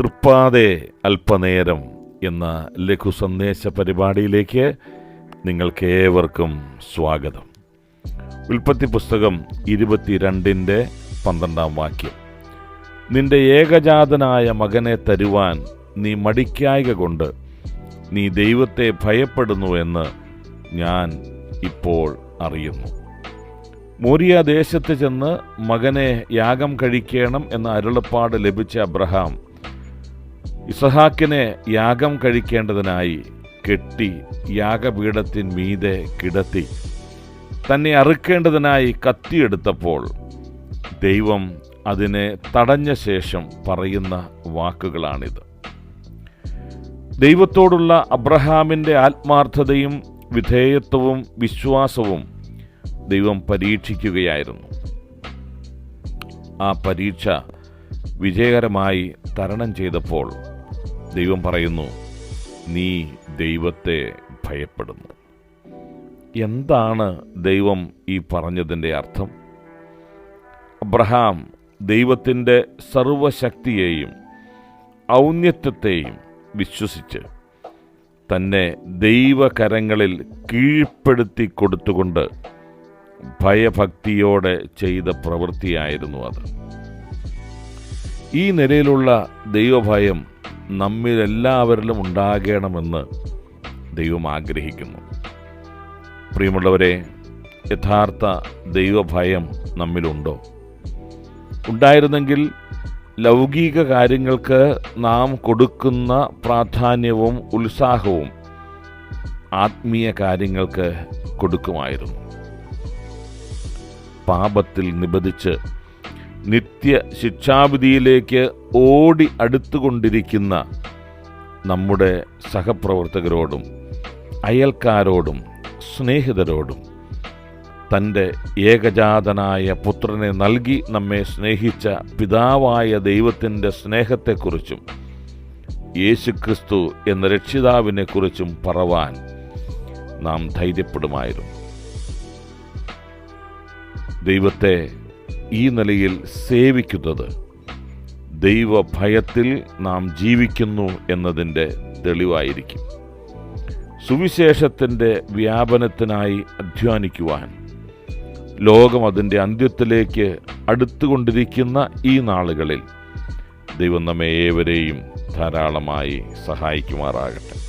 തൃപ്പാതെ അല്പനേരം എന്ന ലഘു സന്ദേശ പരിപാടിയിലേക്ക് നിങ്ങൾക്ക് ഏവർക്കും സ്വാഗതം. ഉൽപ്പത്തി പുസ്തകം ഇരുപത്തിരണ്ടിന്റെ പന്ത്രണ്ടാം വാക്യം. നിന്റെ ഏകജാതനായ മകനെ തരുവാൻ നീ മടിക്കായക കൊണ്ട് നീ ദൈവത്തെ ഭയപ്പെടുന്നു എന്ന് ഞാൻ ഇപ്പോൾ അറിയുന്നു. മോരിയ ദേശത്ത് ചെന്ന് മകനെ യാഗം കഴിക്കണം എന്ന അരുളപ്പാട് ലഭിച്ച അബ്രഹാം ഇസഹാക്കിനെ യാഗം കഴിക്കേണ്ടതിനായി കെട്ടി യാഗപീഠത്തിൻ മീതെ കിടത്തി തന്നെ അറുക്കേണ്ടതിനായി കത്തിയെടുത്തപ്പോൾ ദൈവം അതിനെ തടഞ്ഞ ശേഷം പറയുന്ന വാക്കുകളാണിത്. ദൈവത്തോടുള്ള അബ്രഹാമിന്റെ ആത്മാർത്ഥതയും വിധേയത്വവും വിശ്വാസവും ദൈവം പരീക്ഷിക്കുകയായിരുന്നു. ആ പരീക്ഷ വിജയകരമായി തരണം ചെയ്തപ്പോൾ ദൈവം പറയുന്നു നീ ദൈവത്തെ ഭയപ്പെടുന്നു. എന്താണ് ദൈവം ഈ പറഞ്ഞതിന്റെ അർത്ഥം? അബ്രഹാം ദൈവത്തിന്റെ സർവശക്തിയെയും ഔന്നത്യത്തെയും വിശ്വസിച്ച് തന്നെ ദൈവകരങ്ങളിൽ കീഴ്പ്പെടുത്തി കൊടുത്തുകൊണ്ട് ഭയഭക്തിയോടെ ചെയ്ത പ്രവൃത്തിയായിരുന്നു അത്. ഈ നിലയിലുള്ള ദൈവഭയം നമ്മിലെല്ലാവരിലും ഉണ്ടാകണമെന്ന് ദൈവം ആഗ്രഹിക്കുന്നു. പ്രിയമുള്ളവരെ യഥാർത്ഥ ദൈവഭയം നമ്മിലുണ്ടോ? ഉണ്ടായിരുന്നെങ്കിൽ ലൗകിക കാര്യങ്ങൾക്ക് നാം കൊടുക്കുന്ന പ്രാധാന്യവും ഉത്സാഹവും ആത്മീയ കാര്യങ്ങൾക്ക് കൊടുക്കുമായിരുന്നു. പാപത്തിൽ നിബന്ധിച്ച് നിത്യ ശിക്ഷാവിധിയിലേക്ക് ഓടി അടുത്തുകൊണ്ടിരിക്കുന്ന നമ്മുടെ സഹപ്രവർത്തകരോടും അയൽക്കാരോടും സ്നേഹിതരോടും തന്റെ ഏകജാതനായ പുത്രനെ നൽകി നമ്മെ സ്നേഹിച്ച പിതാവായ ദൈവത്തിന്റെ സ്നേഹത്തെക്കുറിച്ചും യേശുക്രിസ്തു എന്ന രക്ഷിതാവിനെക്കുറിച്ചും പറവാൻ നാം ധൈര്യപ്പെടുമായിരുന്നു. ദൈവത്തെ ഈ നിലയിൽ സേവിക്കുന്നത്. ദൈവഭയത്തിൽ നാം ജീവിക്കുന്നു എന്നതിന്റെ തെളിവായിരിക്കും. സുവിശേഷത്തിന്റെ വ്യാപനത്തിനായി അധ്വാനിക്കുവാൻ ലോകം അതിന്റെ അന്ത്യത്തിലേക്ക് അടുത്തുകൊണ്ടിരിക്കുന്ന ഈ നാളുകളിൽ ദൈവം നമ്മെ ഏവരെയും ധാരാളമായി സഹായിക്കുമാറാകട്ടെ.